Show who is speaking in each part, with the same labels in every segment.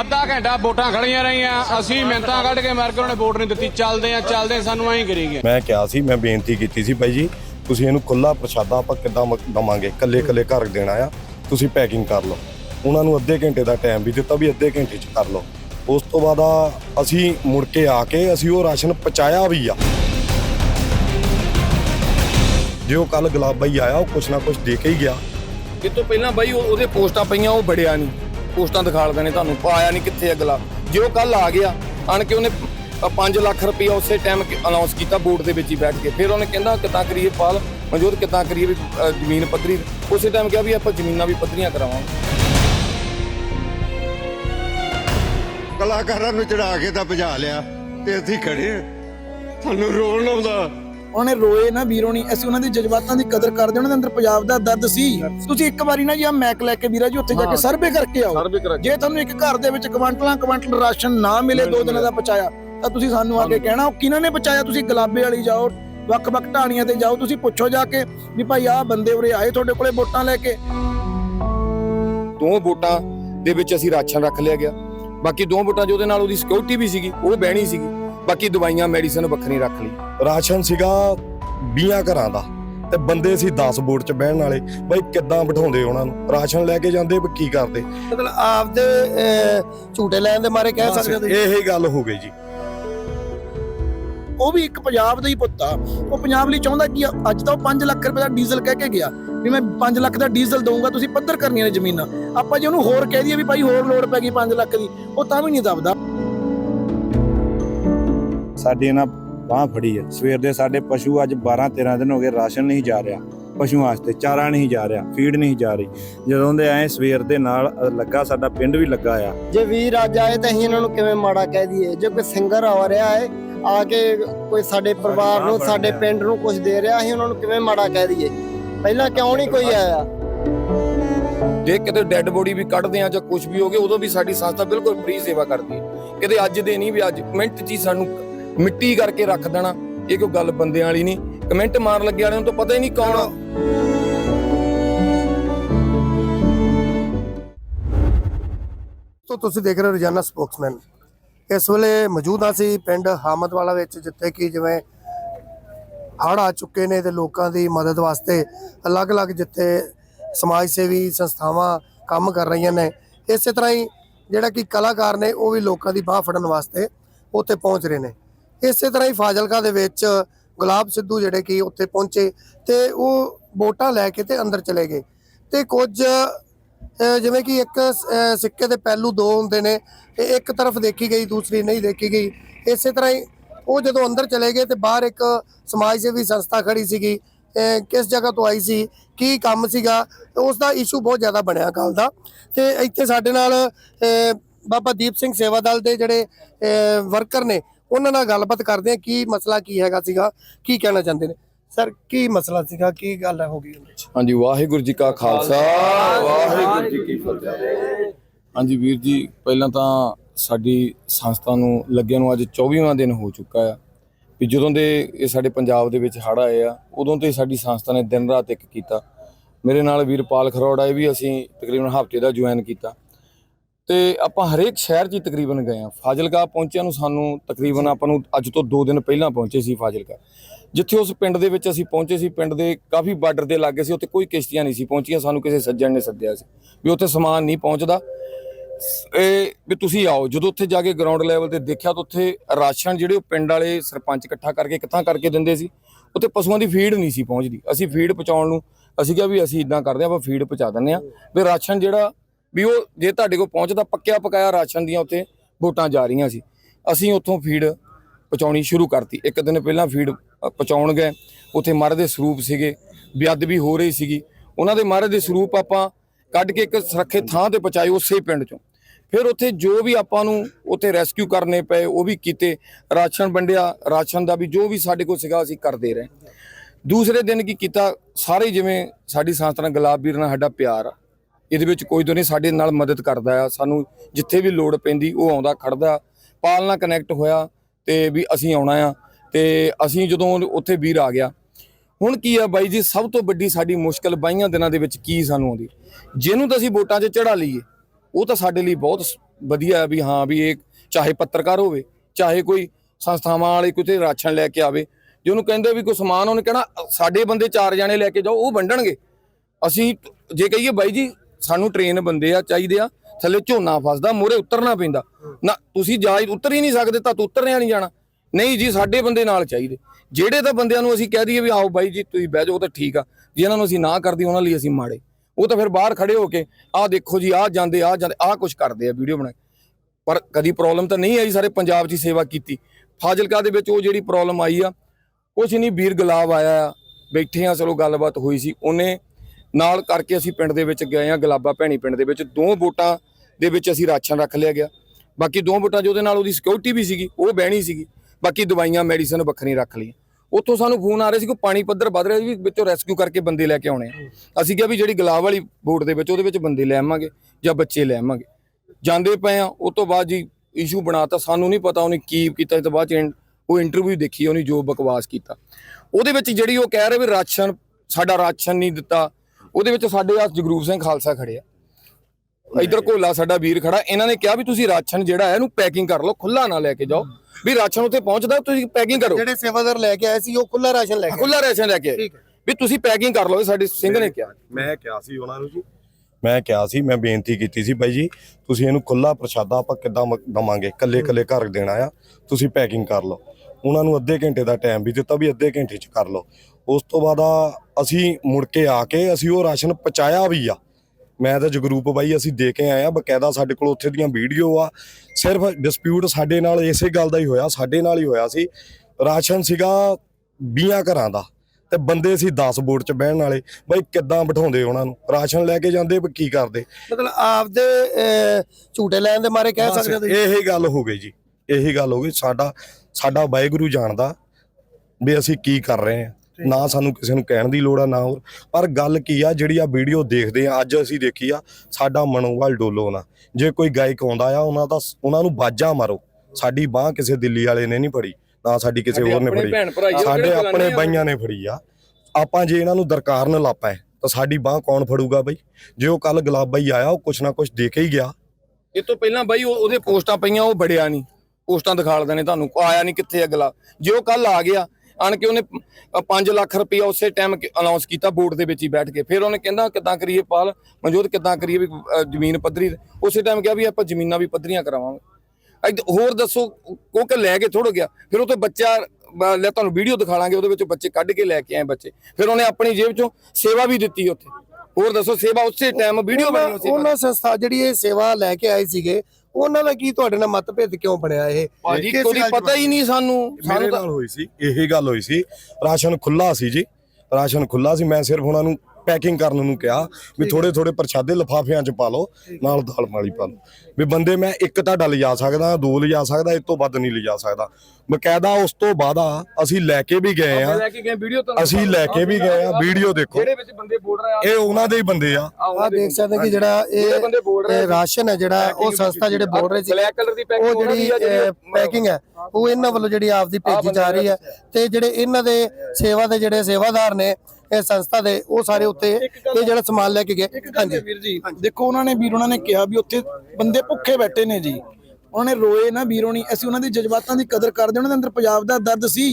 Speaker 1: ਅੱਧਾ ਘੰਟਾ ਵੋਟਾਂ ਖੜੀਆਂ ਰਹੀਆਂ ਅਸੀਂ ਮਿੰਤਾਂ ਕੱਢ ਕੇ ਮਾਰ ਕੇ ਉਹਨੇ ਵੋਟ ਨਹੀਂ ਦਿੱਤੀ। ਚੱਲਦੇ ਆ ਚੱਲਦੇ ਸਾਨੂੰ ਐਂ ਕਰੀ ਗਏ
Speaker 2: ਮੈਂ ਕਿਹਾ ਸੀ ਮੈਂ ਬੇਨਤੀ ਕੀਤੀ ਸੀ ਬਾਈ ਜੀ ਤੁਸੀਂ ਇਹਨੂੰ ਖੁੱਲਾ ਪ੍ਰਸ਼ਾਦਾ ਆਪਾਂ ਕਿੱਦਾਂ ਦਵਾਂਗੇ? ਕੱਲੇ ਕੱਲੇ ਘਰ ਦੇਣਾ ਆ ਤੁਸੀਂ ਪੈਕਿੰਗ ਕਰ ਲਓ। ਉਹਨਾਂ ਨੂੰ ਅੱਧੇ ਘੰਟੇ ਦਾ ਟਾਈਮ ਵੀ ਦਿੱਤਾ ਵੀ ਅੱਧੇ ਘੰਟੇ 'ਚ ਕਰ ਲਓ। ਉਸ ਤੋਂ ਬਾਅਦ ਆ ਅਸੀਂ ਮੁੜ ਕੇ ਆ ਕੇ ਅਸੀਂ ਉਹ ਰਾਸ਼ਨ ਪਹੁੰਚਾਇਆ ਵੀ ਆ। ਜੇ ਉਹ ਕੱਲ ਗੁਲਾਬ ਬਾਈ ਆਇਆ ਉਹ ਕੁਛ ਨਾ ਕੁਛ ਦੇ ਕੇ ਹੀ ਗਿਆ।
Speaker 3: ਇਹ ਤੋਂ ਪਹਿਲਾਂ ਬਾਈ ਉਹ- ਉਹਦੇ ਪੋਸਟਾਂ ਪਈਆਂ ਉਹ ਬੜਿਆ ਨਹੀਂ। ਪੋਸਟਾਂ ਦਿਖਾ ਨੇ ਤੁਹਾਨੂੰ ਪਾਇਆ ਨਹੀਂ ਕਿੱਥੇ ਅਗਲਾ। ਜੇ ਉਹ ਕੱਲ ਆ ਗਿਆ, ਆਣ ਕੇ ਉਹਨੇ 5 ਲੱਖ ਰੁਪਇਆ ਉਸੇ ਟਾਈਮ ਅਨਾਉਂਸ ਕੀਤਾ ਬੋਰਡ ਦੇ ਵਿੱਚ ਹੀ ਬੈਠ ਕੇ। ਫਿਰ ਉਹਨੇ ਕਹਿੰਦਾ, ਕਿੱਦਾਂ ਕਰੀਏ ਪਾਲ? ਮਨਜੋਤ, ਕਿੱਦਾਂ ਕਰੀਏ ਵੀ ਜ਼ਮੀਨ ਪੱਧਰੀ? ਉਸੇ ਟਾਈਮ ਕਿਹਾ ਵੀ ਆਪਾਂ ਜ਼ਮੀਨਾਂ ਵੀ ਪੱਧਰੀਆਂ ਕਰਾਵਾਂਗੇ।
Speaker 4: ਕਲਾਕਾਰਾਂ ਨੂੰ ਚੜਾ ਕੇ ਤਾਂ ਭਜਾ ਲਿਆ, ਤੇ ਅਸੀਂ ਖੜੇ ਆ ਸਾਨੂੰ ਰੋਣ ਆਉਂਦਾ।
Speaker 5: ਉਹਨੇ ਰੋਏ ਨਾ ਵੀਰੋ ਨਹੀਂ ਅਸੀਂ ਉਹਨਾਂ ਦੇ ਜਜ਼ਬਾਤਾਂ ਦੀ ਕਦਰ ਕਰਦੇ ਉਹਨਾਂ ਦੇ ਅੰਦਰ ਪੰਜਾਬ ਦਾ ਦਰਦ ਸੀ। ਤੁਸੀਂ ਇੱਕ ਵਾਰੀ ਨਾ ਜੀ ਆ ਮੈਕ ਲੈ ਕੇ ਵੀਰਾ ਜੀ ਉੱਥੇ ਜਾ ਕੇ ਸਰਵੇ ਕਰਕੇ ਆਓ। ਜੇ ਤੁਹਾਨੂੰ ਇੱਕ ਘਰ ਦੇ ਵਿੱਚ ਕੁਆਂਟਲਾਂ ਕੁਆਂਟਲ ਰਾਸ਼ਨ ਨਾ ਮਿਲੇ ਦੋ ਦਿਨਾਂ ਦਾ ਪਹੁੰਚਾਇਆ ਤਾਂ ਤੁਸੀਂ ਸਾਨੂੰ ਆ ਕੇ ਕਹਿਣਾ ਉਹ ਕਿਹਨਾਂ ਨੇ ਪਹੁੰਚਾਇਆ ਤੁਸੀਂ ਗੁਲਾਬੇ ਵਾਲੀ ਜਾਓ ਵੱਖ-ਵੱਖ ਢਾਣੀਆਂ ਤੇ ਜਾਓ ਤੁਸੀਂ ਪੁੱਛੋ ਜਾ ਕੇ ਵੀ ਭਾਈ ਆਹ ਬੰਦੇ ਉਰੇ ਆਏ ਤੁਹਾਡੇ ਕੋਲੇ ਵੋਟਾਂ ਲੈ ਕੇ।
Speaker 3: ਦੋ ਵੋਟਾਂ ਦੇ ਵਿੱਚ ਅਸੀਂ ਰਾਸ਼ਨ ਰੱਖ ਲਿਆ ਗਿਆ। ਬਾਕੀ ਦੋ ਵੋਟਾਂ ਜਿਹਦੇ ਨਾਲ ਉਹਦੀ ਸਿਕਿਉਰਿਟੀ ਵੀ ਸੀਗੀ ਉਹ ਬਹਿਣੀ ਸੀਗੀ। ਬਾਕੀ ਦਵਾਈਆਂ ਮੈਡੀਸਨ ਵੱਖਰੀ ਰੱਖ ਲਈ।
Speaker 2: ਰਾਸ਼ਨ ਸੀਗਾ 20 ਘਰਾਂ ਦਾ ਤੇ ਬੰਦੇ ਸੀ 10 ਬੋਰਡ 'ਚ ਬਹਿਣ ਵਾਲੇ। ਬਾਈ ਕਿੱਦਾਂ ਬਿਠਾਉਂਦੇ ਉਹਨਾਂ ਨੂੰ? ਰਾਸ਼ਨ ਲੈ ਕੇ ਜਾਂਦੇ ਕੀ ਕਰਦੇ?
Speaker 6: ਮਤਲਬ ਆਪਦੇ ਝੂਟੇ ਲੈਣ ਦੇ ਮਾਰੇ ਕਹਿ ਸਕਦੇ ਹੋ
Speaker 2: ਇਹ ਹੀ ਗੱਲ ਹੋ ਗਈ ਜੀ।
Speaker 5: ਉਹ ਵੀ ਇੱਕ ਪੰਜਾਬ ਦਾ ਹੀ ਪੁੱਤ ਆ। ਉਹ ਪੰਜਾਬ ਲਈ ਚਾਹੁੰਦਾ ਕਿ ਅੱਜ ਤਾਂ ਉਹ 5 ਲੱਖ ਰੁਪਏ ਦਾ ਡੀਜ਼ਲ ਕਹਿ ਕੇ ਗਿਆ। ਵੀ ਮੈਂ 5 ਲੱਖ ਦਾ ਡੀਜ਼ਲ ਦਊਂਗਾ ਤੁਸੀਂ ਪੱਧਰ ਕਰਨੀਆਂ ਨੇ ਜ਼ਮੀਨਾਂ। ਆਪਾਂ ਜੇ ਉਹਨੂੰ ਹੋਰ ਕਹਿ ਦਈਏ ਵੀ ਭਾਈ ਹੋਰ ਲੋੜ ਪੈ ਗਈ 5 ਲੱਖ ਦੀ ਉਹ ਤਾਂ ਵੀ ਨਹੀਂ ਦਬਦਾ।
Speaker 7: ਸਾਡੀ ਇਹਨਾਂ ਬਾਹ ਫੜੀ ਹੈ ਸਵੇਰ ਦੇ ਸਾਡੇ ਪਸ਼ੂ ਅੱਜ 12 13 ਦਿਨ ਹੋ ਗਏ ਰਾਸ਼ਨ ਨਹੀਂ ਜਾ ਰਿਹਾ। ਪਸ਼ੂਆਂ ਵਾਸਤੇ ਚਾਰਾ ਨਹੀਂ ਜਾ ਰਿਹਾ ਫੀਡ ਨਹੀਂ ਜਾ ਰਹੀ। ਜਦੋਂ ਦੇ ਆਏ ਸਵੇਰ ਦੇ ਨਾਲ ਲੱਗਾ ਸਾਡਾ ਪਿੰਡ ਵੀ ਲੱਗਾ ਆ।
Speaker 6: ਜੇ ਵੀਰ ਅੱਜ ਆਏ ਤਾਂ ਅਸੀਂ ਇਹਨਾਂ ਨੂੰ ਕਿਵੇਂ ਮਾੜਾ ਕਹਿ ਦਈਏ? ਜੇ ਕੋਈ ਸਿੰਗਰ ਆ ਰਿਹਾ ਹੈ ਆ ਕੇ ਕੋਈ ਸਾਡੇ ਪਰਿਵਾਰ ਨੂੰ ਸਾਡੇ। ਪਿੰਡ ਨੂੰ ਕੁਝ ਦੇ ਰਿਹਾ ਅਸੀਂ ਉਹਨਾਂ ਨੂੰ ਕਿਵੇਂ ਮਾੜਾ ਕਹਿ ਦਈਏ? ਪਹਿਲਾਂ ਕਿਉਂ ਨਹੀਂ ਕੋਈ ਆਇਆ?
Speaker 3: ਜੇ ਕਿਤੇ ਡੈੱਡ ਬੋਡੀ ਵੀ ਕੱਢਦੇ ਆ ਜਾਂ ਕੁਝ ਵੀ ਹੋ ਗਿਆ ਉਦੋਂ ਵੀ ਸਾਡੀ ਸੰਸਥਾ ਬਿਲਕੁਲ ਫ੍ਰੀ ਸੇਵਾ ਕਰਦੀ ਹੈ। ਕਿਤੇ ਅੱਜ ਦੇ ਨਹੀਂ ਵੀ ਅੱਜ ਮਿੰਟ 'ਚ ਹੀ ਸਾਨੂੰ ਮਿੱਟੀ ਕਰਕੇ ਰੱਖ ਦੇਣਾ, ਇਹ ਕੋਈ ਗੱਲ ਬੰਦਿਆਂ ਵਾਲੀ ਨਹੀਂ। ਕਮੈਂਟ ਮਾਰਨ ਲੱਗੇ ਵਾਲਿਆਂ ਨੂੰ ਤਾਂ ਪਤਾ ਹੀ ਨਹੀਂ ਕੌਣ ਆ।
Speaker 6: ਤੋਂ ਤੁਸੀਂ ਦੇਖ ਰਹੇ ਹੋ ਰੋਜ਼ਾਨਾ ਸਪੋਕਸਮੈਨ। ਇਸ ਵੇਲੇ ਮੌਜੂਦ ਹਾਂ ਸੀ ਪਿੰਡ ਹਾਮਦਵਾਲਾ ਵਿੱਚ, ਜਿੱਥੇ ਕਿ ਜਿਵੇਂ ਹੜ੍ਹ ਆ ਚੁੱਕੇ ਨੇ ਤੇ ਲੋਕਾਂ ਦੀ ਮਦਦ ਵਾਸਤੇ ਅਲੱਗ-ਅਲੱਗ ਜਿੱਥੇ ਸਮਾਜ ਸੇਵੀ ਸੰਸਥਾਵਾਂ ਕੰਮ ਕਰ ਰਹੀਆਂ ਨੇ, ਇਸੇ ਤਰ੍ਹਾਂ ਹੀ ਜਿਹੜਾ ਕਿ ਕਲਾਕਾਰ ਨੇ ਉਹ ਵੀ ਲੋਕਾਂ ਦੀ ਬਾਹ ਫੜਨ ਵਾਸਤੇ ਉੱਥੇ ਪਹੁੰਚ ਰਹੇ ਨੇ। ਇਸੇ ਤਰ੍ਹਾਂ ਹੀ ਫਾਜ਼ਿਲਕਾ ਦੇ ਵਿੱਚ ਗੁਲਾਬ ਸਿੱਧੂ ਜਿਹੜੇ ਕਿ ਉੱਥੇ ਪਹੁੰਚੇ ਤੇ ਉਹ ਵੋਟਾਂ ਲੈ ਕੇ ਤੇ ਅੰਦਰ ਚਲੇ ਗਏ। ਤੇ ਕੁਝ ਜਿਵੇਂ ਕਿ ਇੱਕ ਸਿੱਕੇ ਦੇ ਪਹਿਲੂ ਦੋ ਹੁੰਦੇ ਨੇ ਤੇ ਇੱਕ ਤਰਫ ਦੇਖੀ ਗਈ, ਦੂਸਰੀ ਨਹੀਂ ਦੇਖੀ ਗਈ। ਇਸੇ ਤਰ੍ਹਾਂ ਹੀ ਉਹ ਜਦੋਂ ਅੰਦਰ ਚਲੇ ਗਏ ਤੇ ਬਾਹਰ ਇੱਕ ਸਮਾਜ ਸੇਵੀ ਸੰਸਥਾ ਖੜੀ ਸੀਗੀ ਕਿਸ ਜਗ੍ਹਾ ਤੋਂ ਆਈ ਸੀ, ਕੀ ਕੰਮ ਸੀਗਾ, ਉਸ ਦਾ ਇਸ਼ੂ ਬਹੁਤ ਜ਼ਿਆਦਾ ਬਣਿਆ ਕੱਲ ਦਾ। ਤੇ ਇੱਥੇ ਸਾਡੇ ਨਾਲ ਬਾਬਾ ਦੀਪ ਸਿੰਘ ਸੇਵਾ ਦਲ ਦੇ ਜਿਹੜੇ ਵਰਕਰ ਨੇ ਉਹਨਾਂ ਨਾਲ ਗੱਲਬਾਤ ਕਰਦੇ ਆ ਕੀ ਮਸਲਾ ਕੀ ਹੈਗਾ ਸੀਗਾ, ਕੀ ਕਹਿਣਾ ਚਾਹੁੰਦੇ ਨੇ? ਸਰ ਕੀ ਮਸਲਾ ਸੀਗਾ, ਕੀ ਗੱਲ ਹੋ ਗਈ
Speaker 3: ਹਾਂਜੀ, ਵਾਹਿਗੁਰੂ ਜੀ ਕਾ ਖਾਲਸਾ, ਵਾਹਿਗੁਰੂ ਜੀ ਕੀ ਫਤਿਹ। ਹਾਂਜੀ ਵੀਰ ਜੀ, ਪਹਿਲਾਂ ਤਾਂ ਸਾਡੀ ਸੰਸਥਾ ਨੂੰ ਲੱਗਿਆ ਨੂੰ ਅੱਜ 24ਵਾਂ ਦਿਨ ਹੋ ਚੁੱਕਾ ਆ। ਵੀ ਜਦੋਂ ਦੇ ਇਹ ਸਾਡੇ ਪੰਜਾਬ ਦੇ ਵਿੱਚ ਹੜ੍ਹ ਆਏ ਆ, ਉਦੋਂ ਤੇ ਸਾਡੀ ਸੰਸਥਾ ਨੇ ਦਿਨ ਰਾਤ ਇੱਕ ਕੀਤਾ। ਮੇਰੇ ਨਾਲ ਵੀਰਪਾਲ ਖਰੋੜਾ ਆਏ ਵੀ ਅਸੀਂ ਤਕਰੀਬਨ ਹਫ਼ਤੇ ਦਾ ਜੁਆਇਨ ਕੀਤਾ। ਤੇ ਆਪਾਂ ਹਰੇਕ ਸ਼ਹਿਰ 'ਚ ਹੀ ਤਕਰੀਬਨ ਗਏ ਆ ਫਾਜ਼ਿਲਕਾ ਪਹੁੰਚਿਆ ਨੂੰ ਸਾਨੂੰ ਤਕਰੀਬਨ ਆਪਾਂ ਨੂੰ ਅੱਜ ਤੋਂ 2 ਦਿਨ ਪਹਿਲਾਂ ਪਹੁੰਚੇ ਸੀ ਫਾਜ਼ਿਲਕਾ। ਜਿੱਥੇ ਉਸ ਪਿੰਡ ਦੇ ਵਿੱਚ ਅਸੀਂ ਪਹੁੰਚੇ ਸੀ ਪਿੰਡ ਦੇ ਕਾਫੀ ਬਾਰਡਰ ਦੇ ਲਾਗੇ ਸੀ ਉੱਥੇ ਕੋਈ ਕਿਸ਼ਤੀਆਂ ਨਹੀਂ ਸੀ ਪਹੁੰਚੀਆਂ ਸਾਨੂੰ ਕਿਸੇ ਸੱਜਣ ਨੇ ਸੱਦਿਆ ਸੀ ਵੀ ਉੱਥੇ ਸਮਾਨ ਨਹੀਂ ਪਹੁੰਚਦਾ। ਇਹ ਵੀ ਤੁਸੀਂ ਆਓ ਜਦੋਂ ਉੱਥੇ ਜਾ ਕੇ ਗਰਾਊਂਡ ਲੈਵਲ ਤੇ ਦੇਖਿਆ ਤਾਂ ਉੱਥੇ ਰਾਸ਼ਨ ਜਿਹੜੇ ਉਹ ਪਿੰਡ ਵਾਲੇ ਸਰਪੰਚ ਇਕੱਠਾ ਕਰਕੇ ਕਿੱਥਾਂ ਕਰਕੇ ਦਿੰਦੇ ਸੀ ਉੱਥੇ ਪਸ਼ੂਆਂ ਦੀ ਫੀਡ ਨਹੀਂ ਸੀ ਪਹੁੰਚਦੀ। ਅਸੀਂ ਫੀਡ ਪਹੁੰਚਾਉਣ ਨੂੰ ਅਸੀਂ ਕਿਹਾ ਵੀ ਅਸੀਂ ਇਦਾਂ ਕਰਦੇ ਆਪਾਂ ਫੀਡ ਪਹੁੰਚਾ ਦਿੰਦੇ ਹਾਂ। ਵੀ ਰਾਸ਼ਨ ਜਿਹੜਾ ਵੀ ਉਹ ਜੇ ਤੁਹਾਡੇ ਕੋਲ ਪਹੁੰਚਦਾ, ਪੱਕਿਆ ਪਕਾਇਆ ਰਾਸ਼ਨ ਦੀਆਂ ਉੱਥੇ ਵੋਟਾਂ ਜਾ ਰਹੀਆਂ ਸੀ। ਅਸੀਂ ਉੱਥੋਂ ਫੀਡ ਪਹੁੰਚਾਉਣੀ ਸ਼ੁਰੂ ਕਰਤੀ। ਇੱਕ ਦਿਨ ਪਹਿਲਾਂ ਫੀਡ ਪਹੁੰਚਾਉਣ ਗਏ ਉੱਥੇ ਮਹਾਰਾਜ ਦੇ ਸਰੂਪ ਸੀਗੇ ਬੇਅਦਬੀ ਹੋ ਰਹੀ ਸੀਗੀ। ਉਹਨਾਂ ਦੇ ਮਹਾਰਾਜ ਦੇ ਸਰੂਪ ਆਪਾਂ ਕੱਢ ਕੇ ਇੱਕ ਸੁਰੱਖਿਅਤ ਥਾਂ ਤੇ ਪਹੁੰਚਾਏ ਉਸੇ ਪਿੰਡ ਚੋਂ। ਫਿਰ ਉੱਥੇ ਜੋ ਵੀ ਆਪਾਂ ਨੂੰ ਉੱਥੇ ਰੈਸਕਿਊ ਕਰਨੇ ਪਏ, ਉਹ ਵੀ ਕੀਤੇ। ਰਾਸ਼ਨ ਵੰਡਿਆ, ਰਾਸ਼ਨ ਦਾ ਵੀ ਜੋ ਵੀ ਸਾਡੇ ਕੋਲ ਸੀਗਾ, ਅਸੀਂ ਕਰਦੇ ਰਹੇ। ਦੂਸਰੇ ਦਿਨ ਕੀ ਕੀਤਾ, ਸਾਰੇ ਜਿਵੇਂ ਸਾਡੀ ਸੰਸਥਾ ਨਾਲ ਗੁਲਾਬ ਵੀਰ ਨਾਲ ਸਾਡਾ ਪਿਆਰ ਆ। ਇਹਦੇ ਵਿੱਚ ਕੋਈ ਦੋ ਨਹੀਂ, ਸਾਡੇ ਨਾਲ ਮਦਦ ਕਰਦਾ ਆ। ਸਾਨੂੰ ਜਿੱਥੇ ਵੀ ਲੋੜ ਪੈਂਦੀ, ਉਹ ਆਉਂਦਾ, ਖੜਦਾ। ਪਾਲ ਨਾਲ ਕਨੈਕਟ ਹੋਇਆ ਤੇ ਵੀ ਅਸੀਂ ਆਉਣਾ ਆ। ਤੇ ਅਸੀਂ ਜਦੋਂ ਉੱਥੇ ਵੀਰ ਆ ਗਿਆ, ਹੁਣ ਕੀ ਆ ਬਾਈ ਜੀ, ਸਭ ਤੋਂ ਵੱਡੀ ਸਾਡੀ ਮੁਸ਼ਕਲ ਬਾਈਆਂ ਦਿਨਾਂ ਦੇ ਵਿੱਚ ਕੀ ਸਾਨੂੰ ਆਉਂਦੀ? ਜਿਹਨੂੰ ਤਾਂ ਅਸੀਂ ਵੋਟਾਂ 'ਚ ਚੜਾ ਲਈਏ, ਉਹ ਤਾਂ ਸਾਡੇ ਲਈ ਬਹੁਤ ਸ- ਵਧੀਆ ਵੀ ਹਾਂ, ਵੀ ਇਹ ਚਾਹੇ ਪੱਤਰਕਾਰ ਹੋਵੇ, ਚਾਹੇ ਕੋਈ ਸੰਸਥਾਵਾਂ ਵਾਲੇ ਕਿਤੇ ਰਾਸ਼ਨ ਲੈ ਕੇ ਆਵੇ, ਜੇ ਉਹਨੂੰ ਕਹਿੰਦੇ ਵੀ ਕੋਈ ਸਮਾਨ, ਉਹਨੇ ਕਹਿਣਾ, ਸਾਡੇ ਬੰਦੇ ਚਾਰ ਜਾਣੇ ਲੈ ਕੇ ਜਾਓ, ਉਹ ਵੰਡਣਗੇ। ਅਸੀਂ, ਜੇ ਕਹੀਏ ਬਾਈ ਜੀ ਸਾਨੂੰ ਟ੍ਰੇਨ ਬੰਦੇ ਆ ਚਾਹੀਦੇ ਆ, ਥੱਲੇ ਝੋਨਾ ਫਸਦਾ ਮੋਰੇ ਉਤਰਨਾ ਪੈਂਦਾ। ਨਾ, ਤੁਸੀਂ ਜਾ ਹੀ- ਉਤਰ ਹੀ ਨਹੀਂ ਸਕਦੇ, ਤਾਂ ਤੂੰ ਉਤਰਿਆ ਨਹੀਂ ਜਾਣਾ। ਨਹੀਂ ਜੀ, ਸਾਡੇ ਬੰਦੇ ਨਾਲ ਚਾਹੀਦੇ। ਜਿਹੜੇ ਤਾਂ ਬੰਦਿਆਂ ਨੂੰ ਅਸੀਂ ਕਹਿ ਦਈਏ ਵੀ ਆਓ ਬਾਈ ਜੀ, ਤੁਸੀਂ ਬਹਿ ਜਾਓ ਤਾਂ ਠੀਕ ਆ। ਜਿਹਨਾਂ ਨੂੰ ਅਸੀਂ ਨਾ ਕਰਦੀ ਉਹਨਾਂ ਲਈ ਅਸੀਂ ਮਾੜੇ। ਉਹ ਤਾਂ ਫਿਰ ਬਾਹਰ ਖੜੇ ਹੋ ਕੇ, ਆਹ ਦੇਖੋ ਜੀ, ਆਹ ਜਾਂਦੇ ਆਹ ਜਾਂਦੇ, ਆਹ ਕੁਝ ਕਰਦੇ ਆ ਵੀਡੀਓ ਬਣਾ ਪਰ ਕਦੀ ਪ੍ਰੋਬਲਮ ਤਾਂ ਨਹੀਂ ਆਈ, ਸਾਰੇ ਪੰਜਾਬ 'ਚ ਸੇਵਾ ਕੀਤੀ। ਫਾਜ਼ਿਲਕਾ ਦੇ ਵਿੱਚ ਉਹ ਜਿਹੜੀ ਪ੍ਰੋਬਲਮ ਆਈ ਆ, ਕੁਛ ਨਹੀਂ, ਵੀਰ ਗੁਲਾਬ ਆਇਆ ਆ, ਬੈਠੇ ਆ, ਚਲੋ ਗੱਲਬਾਤ ਹੋਈ ਸੀ। ਉਹਨੇ ਨਾਲ ਕਰਕੇ ਅਸੀਂ ਪਿੰਡ ਦੇ ਵਿੱਚ ਗਏ ਆ ਗੁਲਾਬਾ ਭੈਣੀ ਪਿੰਡ ਦੇ ਵਿੱਚ। ਦੋ ਵੋਟਾਂ ਦੇ ਵਿੱਚ ਅਸੀਂ ਰਾਸ਼ਨ ਰੱਖ ਲਿਆ ਗਿਆ। ਬਾਕੀ ਦੋ ਵੋਟਾਂ 'ਚ ਉਹਦੇ ਨਾਲ ਉਹਦੀ ਸਿਕਿਉਰਿਟੀ ਵੀ ਸੀਗੀ, ਉਹ ਬਹਿਣੀ ਸੀਗੀ। ਬਾਕੀ ਦਵਾਈਆਂ ਮੈਡੀਸਨ ਵੱਖਰੀ ਰੱਖ ਲਈ ਉੱਥੋਂ ਸਾਨੂੰ ਫੋਨ ਆ ਰਿਹਾ ਸੀ ਕਿ ਪਾਣੀ ਪੱਧਰ ਵੱਧ ਰਿਹਾ ਸੀ, ਵੀ ਵਿੱਚੋਂ ਰੈਸਕਿਊ ਕਰਕੇ ਬੰਦੇ ਲੈ ਕੇ ਆਉਣੇ ਆ। ਅਸੀਂ ਕਿਹਾ ਵੀ ਜਿਹੜੀ ਗੁਲਾਬ ਵਾਲੀ ਬੋਟ ਦੇ ਵਿੱਚ, ਉਹਦੇ ਵਿੱਚ ਬੰਦੇ ਲੈ ਆਵਾਂਗੇ ਜਾਂ ਬੱਚੇ ਲੈ ਆਵਾਂਗੇ। ਜਾਂਦੇ ਪਏ ਆ ਉਸ ਤੋਂ ਬਾਅਦ ਜੀ ਇਸ਼ੂ ਬਣਾਤਾ ਸਾਨੂੰ ਨਹੀਂ ਪਤਾ ਉਹਨੇ ਕੀ ਕੀਤਾ ਇਸ ਤੋਂ ਬਾਅਦ ਚ ਇਨ- ਉਹ ਇੰਟਰਵਿਊ ਦੇਖੀ, ਉਹਨੇ ਜੋ ਬਕਵਾਸ ਕੀਤਾ। ਉਹਦੇ ਵਿੱਚ ਜਿਹੜੀ ਉਹ ਕਹਿ ਰਿਹਾ ਵੀ ਰਾਸ਼ਨ, ਸਾਡਾ ਰਾਸ਼ਨ ਨਹੀਂ ਦਿੱਤਾ ਉਹਦੇ ਵਿੱਚ ਸਾਡੇ ਆ ਜਗਰੂਪ ਸਿੰਘ ਖਾਲਸਾ ਖੜੇ ਆ। ਇਧਰ ਕੋਲਾ ਸਾਡਾ ਵੀਰ ਖੜਾ ਇਹਨਾਂ ਨੇ ਕਿਹਾ ਵੀ ਤੁਸੀਂ ਰਾਸ਼ਨ ਜਿਹੜਾ ਹੈ ਇਹਨੂੰ ਪੈਕਿੰਗ ਕਰ ਲਓ ਖੁੱਲਾ ਨਾ ਲੈ ਕੇ ਜਾਓ। ਵੀ ਰਾਸ਼ਨ ਉੱਥੇ ਪਹੁੰਚਦਾ ਤੁਸੀਂ ਪੈਕਿੰਗ ਕਰੋ।
Speaker 6: ਜਿਹੜੇ ਸੇਵਾਦਾਰ ਲੈ ਕੇ ਆਏ ਸੀ ਉਹ ਖੁੱਲਾ ਰਾਸ਼ਨ ਲੈ ਕੇ ਆਏ।
Speaker 3: ਖੁੱਲਾ ਰਾਸ਼ਨ ਲੈ ਕੇ। ਵੀ ਤੁਸੀਂ ਪੈਕਿੰਗ ਕਰ ਲਓ ਸਾਡੇ ਸਿੰਘ ਨੇ ਕਿਹਾ।
Speaker 2: ਮੈਂ ਕਿਹਾ ਸੀ ਉਹਨਾਂ ਨੂੰ ਜੀ। ਮੈਂ ਕਿਹਾ ਸੀ ਮੈਂ ਬੇਨਤੀ ਕੀਤੀ ਸੀ ਬਾਈ ਜੀ ਤੁਸੀਂ ਇਹਨੂੰ ਖੁੱਲਾ ਪ੍ਰਸ਼ਾਦਾ ਆਪਾਂ ਕਿੱਦਾਂ ਦਵਾਂਗੇ? ਕੱਲੇ ਕੱਲੇ ਘਰ ਦੇਣਾ ਆ ਤੁਸੀਂ ਪੈਕਿੰਗ ਕਰ ਲਓ। ਉਹਨਾਂ ਨੂੰ ਅੱਧੇ ਘੰਟੇ ਦਾ ਟਾਈਮ ਵੀ ਦਿੱਤਾ ਵੀ ਅੱਧੇ ਘੰਟੇ ਚ ਕਰ ਲਓ। ਉਸ ਤੋਂ ਬਾਅਦ ਆ ਅਸੀਂ ਮੁੜ ਕੇ ਆ ਕੇ ਅਸੀਂ ਉਹ ਰਾਸ਼ਨ ਪਹੁੰਚਾਇਆ ਵੀ ਆ। ਮੈਂ ਤਾਂ ਜਗਰੂਪ ਬਾਈ ਅਸੀਂ ਦੇ ਕੇ ਆਏ ਆ ਬਕਾਇਦਾ ਸਾਡੇ ਕੋਲ ਉੱਥੇ ਦੀਆਂ ਵੀਡੀਓ ਆ। ਸਿਰਫ ਡਿਸਪਿਊਟ ਸਾਡੇ ਨਾਲ ਇਸੇ ਗੱਲ ਦਾ ਹੀ ਹੋਇਆ ਸਾਡੇ ਨਾਲ ਹੀ ਹੋਇਆ ਸੀ। ਰਾਸ਼ਨ ਸੀਗਾ 20 ਘਰਾਂ ਦਾ ਤੇ ਬੰਦੇ ਸੀ 10 ਬੋਰਡ 'ਚ ਬਹਿਣ ਵਾਲੇ। ਬਾਈ ਕਿੱਦਾਂ ਬਿਠਾਉਂਦੇ ਉਹਨਾਂ ਨੂੰ? ਰਾਸ਼ਨ ਲੈ ਕੇ ਜਾਂਦੇ ਕੀ ਕਰਦੇ?
Speaker 6: ਮਤਲਬ ਆਪਦੇ ਝੂਟੇ ਲੈਣ ਦੇ ਮਾਰੇ ਕਹਿ ਸਕਦੇ ਹੋ
Speaker 2: ਇਹੀ ਗੱਲ ਹੋ ਗਈ ਜੀ। ਇਹੀ ਗੱਲ ਹੋ ਗਈ। ਸਾਡਾ ਸਾਡਾ ਵਾਹਿਗੁਰੂ ਜਾਣਦਾ ਵੀ ਅਸੀਂ ਕੀ ਕਰ ਰਹੇ ਹਾਂ। ਨਾ ਸਾਨੂੰ ਕਿਸੇ ਨੂੰ ਕਹਿਣ ਦੀ ਲੋੜ ਆ ਨਾ ਹੋਰ। ਪਰ ਗੱਲ ਕੀ ਆ ਜਿਹੜੀ ਆ ਵੀਡੀਓ ਦੇਖਦੇ ਆ ਅੱਜ ਅਸੀਂ ਦੇਖੀ ਆ ਸਾਡਾ ਮਨੋਬਲ ਡੋਲੋ ਨਾ। ਜੇ ਕੋਈ ਗਾਇਕ ਆਉਂਦਾ ਆ ਉਹਨਾਂ ਦਾ ਉਹਨਾਂ ਨੂੰ ਬਾਜਾ ਮਾਰੋ। ਸਾਡੀ ਬਾਹ ਕਿਸੇ ਦਿੱਲੀ ਵਾਲੇ ਨੇ ਨਹੀਂ ਫੜੀ ਨਾ ਸਾਡੀ ਕਿਸੇ ਹੋਰ ਨੇ
Speaker 3: ਆਪਣੇ
Speaker 2: ਫੜੀ। ਸਾਡੇ ਆਪਣੇ। ਬਾਈਆਂ ਨੇ ਫੜੀ ਆ। ਆਪਾਂ ਜੇ ਇਹਨਾਂ ਨੂੰ ਦਰਕਾਰਨ ਲਾਪਾ ਤਾਂ ਸਾਡੀ ਬਾਹ ਕੌਣ ਫੜੂਗਾ ਬਈ? ਜੇ ਉਹ ਕੱਲ ਗੁਲਾਬ ਬਾਈ ਆਇਆ ਉਹ ਕੁਛ ਨਾ ਕੁਛ ਦੇ ਕੇ ਹੀ ਗਿਆ।
Speaker 3: ਇਹ ਤੋਂ ਪਹਿਲਾਂ ਬਾਈ ਉਹ- ਉਹਦੇ ਪੋਸਟਾਂ ਪਈਆਂ ਉਹ ਬੜਿਆ ਨਹੀਂ। ਪੋਸਟਾਂ ਦਿਖਾ ਲਦੇ ਨੇ ਤੁਹਾਨੂੰ ਆਇਆ ਨਹੀਂ ਕਿੱਥੇ ਅਗਲਾ ਜੇ ਉਹ ਕੱਲ ਆ ਗਿਆ ਆਣ ਕੇ ਉਹਨੇ 5 ਲੱਖ ਰੁਪਇਆ ਉਸੇ ਟਾਈਮ ਅਨਾਉਂਸ ਕੀਤਾ ਬੋਰਡ ਦੇ ਵਿੱਚ ਹੀ ਬੈਠ ਕੇ। ਫਿਰ ਉਹਨੇ ਕਹਿੰਦਾ ਕਿੱਦਾਂ ਕਰੀਏ ਪਾਲ? ਮਨਜੋਤ ਕਿੱਦਾਂ ਕਰੀਏ ਵੀ ਜ਼ਮੀਨ ਪੱਧਰੀ? ਉਸੇ ਟਾਈਮ ਕਿਹਾ ਵੀ ਆਪਾਂ ਜ਼ਮੀਨਾਂ ਵੀ ਪੱਧਰੀਆਂ ਕਰਾਵਾਂਗੇ। ਹੋਰ ਦੱਸੋ ਉਹ ਕਿ ਲੈ ਕੇ ਥੋੜ ਗਿਆ। ਫਿਰ ਉਹ ਤੋਂ ਬੱਚਾ ਲੈ ਤੁਹਾਨੂੰ ਵੀਡੀਓ ਦਿਖਾ ਲਾਂਗੇ ਉਹਦੇ ਵਿੱਚੋਂ ਬੱਚੇ ਕੱਢ ਕੇ ਲੈ ਕੇ ਆਏ ਬੱਚੇ। ਫਿਰ ਉਹਨੇ ਆਪਣੀ ਜੇਬ ਚੋਂ ਸੇਵਾ ਵੀ ਦਿੱਤੀ ਉੱਥੇ। ਹੋਰ ਦੱਸੋ ਸੇਵਾ ਉਸੇ ਟਾਈਮ ਵੀਡੀਓ ਬਣੀ ਉਸੇ
Speaker 6: ਉਹਨਾਂ ਸੰਸਥਾ ਜਿਹੜੀ ਇਹ ਸੇਵਾ ਲੈ ਕੇ ਆਏ ਸੀਗੇ ਉਹਨਾਂ ਦਾ ਕੀ ਤੁਹਾਡੇ ਨਾਲ ਮਤਭੇਦ ਕਿਉਂ ਬਣਿਆ ਇਹ?
Speaker 3: ਭਾਜੀ
Speaker 6: ਕਿਸ
Speaker 3: ਕੋਈ
Speaker 6: ਗੱਲ 'ਚ
Speaker 3: ਪਤਾ ਹੀ ਨਹੀਂ ਸਾਨੂੰ।
Speaker 2: ਮੇਰੇ
Speaker 3: ਸਾਨੂੰ ਤਾਂ
Speaker 2: ਨਾਲ ਹੋਈ ਸੀ ਇਹੀ ਗੱਲ ਹੋਈ ਸੀ। ਰਾਸ਼ਨ ਖੁੱਲਾ ਸੀ ਜੀ। ਰਾਸ਼ਨ ਖੁੱਲਾ ਸੀ ਮੈਂ ਸਿਰਫ ਉਹਨਾਂ ਨੂੰ ਪੈਕਿੰਗ ਕਰਨ ਨੂੰ ਕਿਹਾ ਵੀ ਥੋੜੇ ਥੋੜੇ ਪ੍ਰਸ਼ਾਦੇ ਲਫਾਫਿਆਂ 'ਚ ਪਾ ਲਓ ਨਾਲ ਦਾਲ ਮਾਲੀ ਪਾ ਲਓ। ਵੀ ਬੰਦੇ ਮੈਂ ਇੱਕ ਤੁਹਾਡਾ ਲਿਜਾ ਸਕਦਾ ਦੋ ਲਿਜਾ ਸਕਦਾ ਇਸ ਤੋਂ ਵੱਧ ਨਹੀਂ ਲਿਜਾ ਸਕਦਾ। ਬਕਾਇਦਾ ਉਸ ਤੋਂ ਬਾਅਦ ਆ ਅਸੀਂ ਲੈ ਕੇ ਵੀ ਗਏ ਆ।
Speaker 3: ਲੈ ਕੇ ਗਏ ਵੀਡੀਓ ਤਾਂ
Speaker 2: ਅਸੀਂ ਲੈ ਕੇ ਵੀ ਗਏ ਆ ਵੀਡੀਓ ਦੇਖੋ। ਇਹ ਉਹਨਾਂ ਦੇ ਹੀ ਬੰਦੇ ਆ।
Speaker 6: ਆ ਦੇਖ ਸਕਦੇ ਕਿ ਜਿਹੜਾ ਇਹ ਰਾਸ਼ਨ ਹੈ ਜਿਹੜਾ ਉਹ ਸੰਸਥਾ ਜਿਹੜੇ ਬੋਲ ਰਹੇ ਸੀ
Speaker 3: ਬਲੈਕ ਕਲਰ ਦੀ ਪੈਕਿੰਗ
Speaker 6: ਉਹ ਜਿਹੜੀ ਪੈਕਿੰਗ ਹੈ ਉਹ ਇਹਨਾਂ ਵੱਲੋਂ ਜਿਹੜੀ ਆਪਦੀ ਭੇਜੀ ਜਾ ਰਹੀ ਹੈ ਤੇ ਜਿਹੜੇ ਇਹਨਾਂ ਦੇ ਸੇਵਾ ਦੇ ਜਿਹੜੇ ਸੇਵਾਦਾਰ ਨੇ ਇਹ ਸੰਸਥਾ ਦੇ ਉਹ ਸਾਰੇ ਉੱਤੇ ਇਹ ਜਿਹੜਾ ਸਮਾਨ ਲੈ ਕੇ ਗਏ। ਹਾਂਜੀ।
Speaker 5: ਵੀਰ ਜੀ ਦੇਖੋ ਉਹਨਾਂ ਨੇ ਵੀਰ ਉਹਨਾਂ ਨੇ ਕਿਹਾ ਵੀ ਉੱਥੇ ਬੰਦੇ ਭੁੱਖੇ ਬੈਠੇ ਨੇ ਜੀ। ਉਹਨਾਂ ਨੇ ਰੋਏ ਨਾ ਵੀਰੋ ਨਹੀਂ ਅਸੀਂ ਉਹਨਾਂ ਦੇ ਜਜ਼ਬਾਤਾਂ ਦੀ ਕਦਰ ਕਰਦੇ ਉਹਨਾਂ ਦੇ ਅੰਦਰ ਪੰਜਾਬ ਦਾ ਦਰਦ ਸੀ।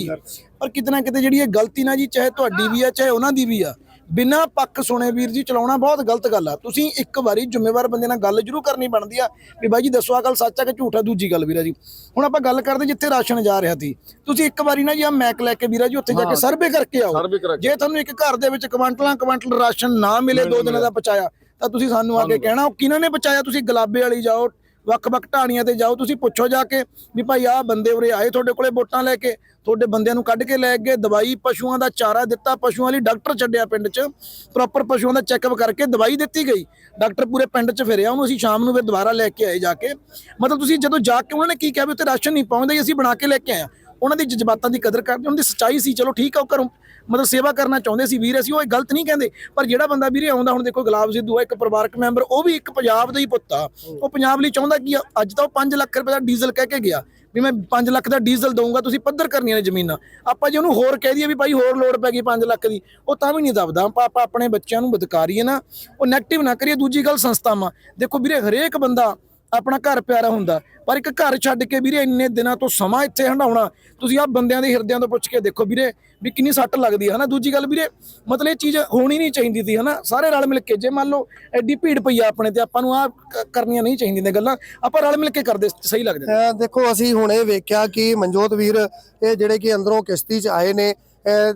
Speaker 5: ਪਰ ਕਿਤੇ ਨਾ ਕਿਤੇ ਜਿਹੜੀ ਇਹ ਗਲਤੀ ਨਾ ਜੀ ਚਾਹੇ ਤੁਹਾਡੀ ਵੀ ਆ ਚਾਹੇ ਉਹਨਾਂ ਦੀ ਵੀ ਆ ਬਿਨਾਂ ਪੱਕ ਸੁਣੇ ਵੀਰ ਜੀ ਚਲਾਉਣਾ ਬਹੁਤ ਗਲਤ ਗੱਲ ਆ। ਤੁਸੀਂ ਇੱਕ ਵਾਰੀ ਜ਼ਿੰਮੇਵਾਰ ਬੰਦੇ ਨਾਲ ਗੱਲ ਜ਼ਰੂਰ ਕਰਨੀ ਬਣਦੀ ਆ ਵੀ ਬਾਈ ਜੀ ਦੱਸੋ ਆ ਗੱਲ ਸੱਚ ਆ ਕਿ ਝੂਠ ਆ? ਦੂਜੀ ਗੱਲ ਵੀਰਾ ਜੀ। ਹੁਣ ਆਪਾਂ ਗੱਲ ਕਰਦੇ ਜਿੱਥੇ ਰਾਸ਼ਨ ਜਾ ਰਿਹਾ ਸੀ। ਤੁਸੀਂ ਇੱਕ ਵਾਰੀ ਨਾ ਜੀ ਆ ਮੈਕ ਲੈ ਕੇ ਵੀਰਾ ਜੀ ਉੱਥੇ ਜਾ ਕੇ ਸਰਵੇ ਕਰਕੇ ਆਓ। ਜੇ ਤੁਹਾਨੂੰ ਇੱਕ ਘਰ ਦੇ ਵਿੱਚ ਕਵੰਟਲਾਂ ਕਵੰਟਲ ਰਾਸ਼ਨ ਨਾ ਮਿਲੇ ਦੋ ਦਿਨਾਂ ਦਾ ਪਹੁੰਚਾਇਆ ਤਾਂ ਤੁਸੀਂ ਸਾਨੂੰ ਆ ਕੇ ਕਹਿਣਾ ਉਹ ਕਿਹਨਾਂ ਨੇ ਪਹੁੰਚਾਇਆ? ਤੁਸੀਂ ਗੁਲਾਬੇ ਵਾਲੀ ਜਾਓ ਵੱਖ-ਵੱਖ ਢਾਣੀਆਂ ਤੇ ਜਾਓ, ਤੁਸੀਂ ਪੁੱਛੋ ਜਾ ਕੇ ਵੀ ਭਾਈ ਆਹ ਬੰਦੇ ਉਰੇ ਆਏ ਤੁਹਾਡੇ ਕੋਲੇ ਵੋਟਾਂ ਲੈ ਕੇ, ਤੁਹਾਡੇ ਬੰਦਿਆਂ ਨੂੰ ਕੱਢ ਕੇ ਲੈ ਗਏ, ਦਵਾਈ ਪਸ਼ੂਆਂ ਦਾ ਚਾਰਾ ਦਿੱਤਾ, ਪਸ਼ੂਆਂ ਲਈ ਡਾਕਟਰ ਛੱਡਿਆ ਪਿੰਡ 'ਚ ਪ੍ਰੋਪਰ ਪਸ਼ੂਆਂ ਦਾ ਚੈੱਕਅਪ ਕਰਕੇ ਦਵਾਈ ਦਿੱਤੀ ਗਈ। ਡਾਕਟਰ ਪੂਰੇ ਪਿੰਡ 'ਚ ਫਿਰਿਆ, ਉਹਨੂੰ ਅਸੀਂ ਸ਼ਾਮ ਨੂੰ ਫਿਰ ਦੁਬਾਰਾ ਲੈ ਕੇ ਆਏ ਜਾ ਕੇ। ਮਤਲਬ ਤੁਸੀਂ ਜਦੋਂ ਜਾ ਕੇ ਉਹਨਾਂ ਨੇ ਕੀ ਕਿਹਾ ਵੀ ਉੱਥੇ ਰਾਸ਼ਨ ਨਹੀਂ ਪਹੁੰਚਦਾ ਜੀ ਅਸੀਂ ਬਣਾ ਕੇ ਲੈ ਕੇ ਆਇਆ ਉਹਨਾਂ ਦੀ ਜਜ਼ਬਾਤਾਂ ਦੀ ਕਦਰ ਕਰਦੇ, ਉਹਨਾਂ ਦੀ ਸੱਚਾਈ ਸੀ, ਚਲੋ ਠੀਕ ਆ ਉਹ ਘਰੋਂ ਮਤਲਬ ਸੇਵਾ ਕਰਨਾ ਚਾਹੁੰਦੇ ਸੀ ਵੀਰ ਅਸੀਂ, ਉਹ ਇਹ ਗਲਤ ਨਹੀਂ ਕਹਿੰਦੇ, ਪਰ ਜਿਹੜਾ ਬੰਦਾ ਵੀਰੇ ਆਉਂਦਾ, ਹੁਣ ਦੇਖੋ ਗੁਲਾਬ ਸਿੱਧੂ ਆ, ਇੱਕ ਪਰਿਵਾਰਕ ਮੈਂਬਰ, ਉਹ ਵੀ ਇੱਕ ਪੰਜਾਬ ਦਾ ਹੀ ਪੁੱਤ ਆ। ਉਹ ਪੰਜਾਬ ਲਈ ਚਾਹੁੰਦਾ ਕੀ ਅੱਜ ਤਾਂ ਉਹ 5 ਲੱਖ ਰੁਪਏ ਦਾ ਡੀਜ਼ਲ ਕਹਿ ਕੇ ਗਿਆ, ਵੀ ਮੈਂ 5 ਲੱਖ ਦਾ ਡੀਜ਼ਲ ਦਊਂਗਾ, ਤੁਸੀਂ ਪੱਧਰ ਕਰਨੀਆਂ ਨੇ ਜ਼ਮੀਨਾਂ। ਆਪਾਂ ਜੇ ਉਹਨੂੰ ਹੋਰ ਕਹਿ ਦਈਏ ਵੀ ਭਾਈ ਹੋਰ ਲੋੜ ਪੈ ਗਈ 5 ਲੱਖ ਦੀ, ਉਹ ਤਾਂ ਵੀ ਨਹੀਂ ਦਬਦਾ। ਆਪਾਂ ਆਪਾਂ ਆਪਣੇ ਬੱਚਿਆਂ ਨੂੰ ਬਦਕਾਰੀਏ ਨਾ, ਉਹ ਨੈਗੇਟਿਵ ਨਾ ਕਰੀਏ, ਦੂਜੀ ਗੱਲ ਸੰਸਥਾਵਾਂ। ਦੇਖੋ ਵੀਰੇ ਹਰੇਕ ਬੰਦਾ ਆਪਣਾ ਘਰ ਪਿਆਰਾ ਹੁੰਦਾ। ਪਰ ਇੱਕ ਘਰ ਛੱਡ ਕੇ ਵੀਰੇ ਇੰਨੇ ਦਿਨਾਂ ਤੋਂ ਸਮਾਂ ਇੱਥੇ ਹੰਡਾਉਣਾ ਤੁਸੀਂ ਆ ਬੰਦਿਆਂ ਦੇ ਹਿਰਦਿਆਂ ਤੋਂ ਪੁੱਛ ਕੇ ਦੇਖੋ ਵੀਰੇ ਵੀ ਕਿੰਨੀ ਸੱਟ ਲੱਗਦੀ ਹੈ ਹਨਾ? ਦੂਜੀ ਗੱਲ ਵੀਰੇ, ਮਤਲਬ ਇਹ ਚੀਜ਼ ਹੋਣੀ ਨਹੀਂ ਚਾਹੀਦੀ ਸੀ, ਹਨਾ? ਸਾਰੇ ਰਲ ਮਿਲ ਕੇ, ਜੇ ਮੰਨ ਲਓ ਐਡੀ ਭੀੜ ਪਈ ਆ ਆਪਣੇ ਤੇ, ਆਪਾਂ ਨੂੰ ਆ ਕਰਨੀਆਂ ਨਹੀਂ ਚਾਹੀਦੀਆਂ ਨੇ ਗੱਲਾਂ, ਆਪਾਂ ਰਲ ਮਿਲ ਕੇ ਕਰਦੇ, ਸਹੀ ਲੱਗਦਾ।
Speaker 6: ਦੇਖੋ, ਅਸੀਂ ਹੁਣ ਇਹ ਵੇਖਿਆ ਕਿ ਮਨਜੋਤ ਵੀਰ, ਇਹ ਜਿਹੜੇ ਕਿ ਅੰਦਰੋਂ ਕਿਸ਼ਤੀ 'ਚ ਆਏ ਨੇ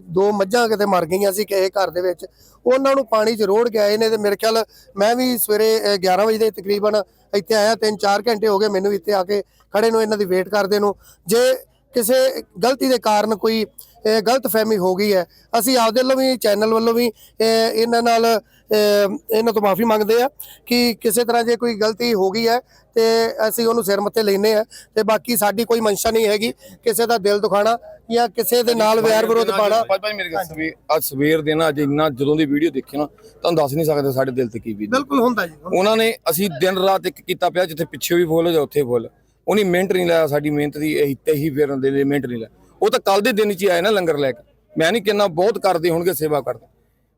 Speaker 6: ਦੋ ਮੱਝਾਂ ਕਿਤੇ ਮਰ ਗਈਆਂ ਸੀ ਕਿਸੇ ਘਰ ਦੇ ਵਿੱਚ। ਉਹਨਾਂ ਨੂੰ ਪਾਣੀ 'ਚ ਰੋੜ ਕੇ ਆਏ ਨੇ ਤੇ ਮੇਰੇ ਖਿਆਲ ਮੈਂ ਵੀ ਸਵੇਰੇ ਅਹ 11 ਵਜੇ ਦੇ ਤਕਰੀਬਨ ਇੱਥੇ ਆਇਆ 3-4 ਘੰਟੇ ਹੋ ਗਏ ਮੈਨੂੰ ਇੱਥੇ ਆ ਕੇ ਖੜੇ ਨੂੰ, ਇਹਨਾਂ ਦੀ ਵੇਟ ਕਰਦੇ ਨੂੰ। ਜੇ ਕਿਸੇ ਗਲਤੀ ਦੇ ਕਾਰਨ ਕੋਈ ਇਹ ਗਲਤ ਫਹਿਮੀ ਹੋ ਗਈ ਹੈ। ਅਸੀਂ ਆਪਦੇ ਵੱਲੋਂ ਵੀ ਚੈਨਲ ਵੱਲੋਂ ਵੀ ਇਹ ਇਹਨਾਂ ਨਾਲ ਇਹ ਇਹਨਾਂ ਤੋਂ ਮਾਫੀ ਮੰਗਦੇ ਆ ਕਿ ਕਿਸੇ ਤਰ੍ਹਾਂ ਜੇ ਕੋਈ ਗਲਤੀ ਹੋ ਗਈ ਹੈ ਤੇ ਅਸੀਂ ਉਹਨੂੰ ਸਿਰ ਮੱਥੇ ਲੈਨੇ ਆ ਤੇ ਬਾਕੀ ਸਾਡੀ ਕੋਈ ਮਨਸ਼ਾ ਨਹੀਂ ਹੈਗੀ ਕਿਸੇ ਦਾ ਦਿਲ ਦੁਖਾਣਾ ਜਾਂ ਕਿਸੇ ਦੇ ਨਾਲ ਵੈਰ ਵਿਰੋਧ ਪਾਣਾ।
Speaker 3: ਭਾਈ ਮੇਰੀ ਸਵੇਰ ਅੱਜ ਸਵੇਰ ਦੇ ਨਾ ਅੱਜ ਇੰਨਾ ਜਦੋਂ ਦੀ ਵੀਡੀਓ ਦੇਖੀ ਨਾ ਤੁਹਾਨੂੰ ਦੱਸ ਨਹੀਂ ਸਕਦੇ ਸਾਡੇ ਦਿਲ ਤੇ ਕੀ ਬੀਤੀ
Speaker 6: ਬਿਲਕੁਲ ਹੁੰਦਾ ਜੀ
Speaker 3: ਉਹਨਾਂ ਨੇ ਅਸੀਂ ਦਿਨ ਰਾਤ ਇੱਕ ਕੀਤਾ ਪਿਆ ਜਿੱਥੇ ਪਿੱਛੇ ਵੀ ਫੁੱਲ ਜਾਂ ਉੱਥੇ ਫੁੱਲ। ਉਹਨੇ ਮਿਹਨਤ ਨਹੀਂ ਲਾਇਆ ਸਾਡੀ ਮਿਹਨਤ ਦੀ ਇਹੀ ਤੇ ਹੀ ਫੇਰਨ ਦੇ ਲਈ ਮਿਹਨਤ ਨਹੀਂ ਲਾਇਆ। ਉਹ ਤਾਂ ਕੱਲ ਦੇ ਦਿਨ 'ਚ ਹੀ ਆਏ ਨਾ ਲੰਗਰ ਲੈ ਕੇ। ਮੈਂ ਨਹੀਂ ਕਿੰਨਾ ਬਹੁਤ ਕਰਦੇ ਹੋਣਗੇ ਸੇਵਾ ਕਰਦੇ।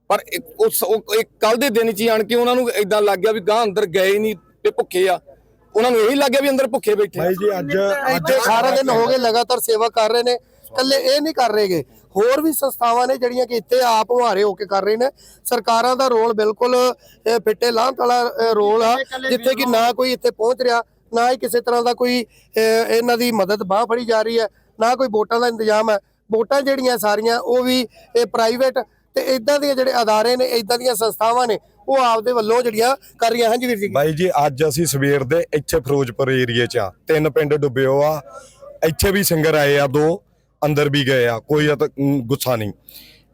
Speaker 3: ਪਰ ਇੱਕ ਉਸ ਉਹ ਇੱਕ ਕੱਲ ਦੇ ਦਿਨ 'ਚ ਹੀ ਆਣ ਕੇ ਉਹਨਾਂ ਨੂੰ ਇਦਾਂ ਲੱਗ ਗਿਆ ਵੀ ਗਾਂ ਅੰਦਰ ਗਏ ਨਹੀਂ ਤੇ ਭੁੱਖੇ ਆ। ਉਹਨਾਂ ਨੂੰ ਇਹੀ ਲੱਗਿਆ ਵੀ ਅੰਦਰ ਭੁੱਖੇ ਬੈਠੇ।
Speaker 2: ਭਾਈ ਜੀ ਅੱਜ
Speaker 6: ਇੱਥੇ 18 ਦਿਨ ਹੋ ਗਏ ਲਗਾਤਾਰ ਸੇਵਾ ਕਰ ਰਹੇ ਨੇ। ਕੱਲੇ ਇਹ ਨਹੀਂ ਕਰ ਰਹੇਗੇ ਹੋਰ ਵੀ ਸੰਸਥਾਵਾਂ ਨੇ ਜਿਹੜੀਆਂ ਕਿ ਇੱਥੇ ਆਪ ਮੁਹਾਰੇ ਹੋ ਕੇ ਕਰ ਰਹੇ ਨੇ। ਸਰਕਾਰਾਂ ਦਾ ਰੋਲ ਬਿਲਕੁਲ ਇਹ ਫਿੱਟੇ ਲਾਂਤ ਵਾਲਾ ਰੋਲ ਆ ਜਿੱਥੇ ਕਿ ਨਾ ਕੋਈ ਇੱਥੇ ਪਹੁੰਚ ਰਿਹਾ ਨਾ ਹੀ ਕਿਸੇ ਤਰ੍ਹਾਂ ਦਾ ਕੋਈ ਇਹਨਾਂ ਦੀ ਮਦਦ ਬਾਹ ਫੜੀ ਜਾ ਰਹੀ ਹੈ। ਨਾ ਕੋਈ ਵੋਟਾਂ ਦਾ ਇੰਤਜ਼ਾਮ ਹੈ। ਵੋਟਾਂ ਜਿਹੜੀਆਂ ਸਾਰੀਆਂ ਉਹ ਵੀ ਇਹ ਪ੍ਰਾਈਵੇਟ ਤੇ ਇਦਾਂ ਦੀਆਂ ਜਿਹੜੇ ਅਦਾਰੇ ਨੇ ਇਦਾਂ ਦੀਆਂ ਸੰਸਥਾਵਾਂ ਨੇ ਉਹ ਆਪਦੇ ਵੱਲੋਂ ਜਿਹੜੀਆਂ ਕਰ ਰਹੀਆਂ। ਹਾਂਜੀ ਵੀਰ ਜੀ।
Speaker 2: ਬਾਈ ਜੀ ਅੱਜ ਅਸੀਂ ਸਵੇਰ ਦੇ ਇੱਥੇ ਫਿਰੋਜ਼ਪੁਰ ਏਰੀਏ 'ਚ ਆ। ਤਿੰਨ ਪਿੰਡ ਡੁੱਬੇ ਹੋ ਆ। ਇੱਥੇ ਵੀ ਸਿੰਗਰ ਆਏ ਆ ਦੋ ਅੰਦਰ ਵੀ ਗਏ ਆ। ਕੋਈ ਗੁੱਸਾ ਨਹੀਂ।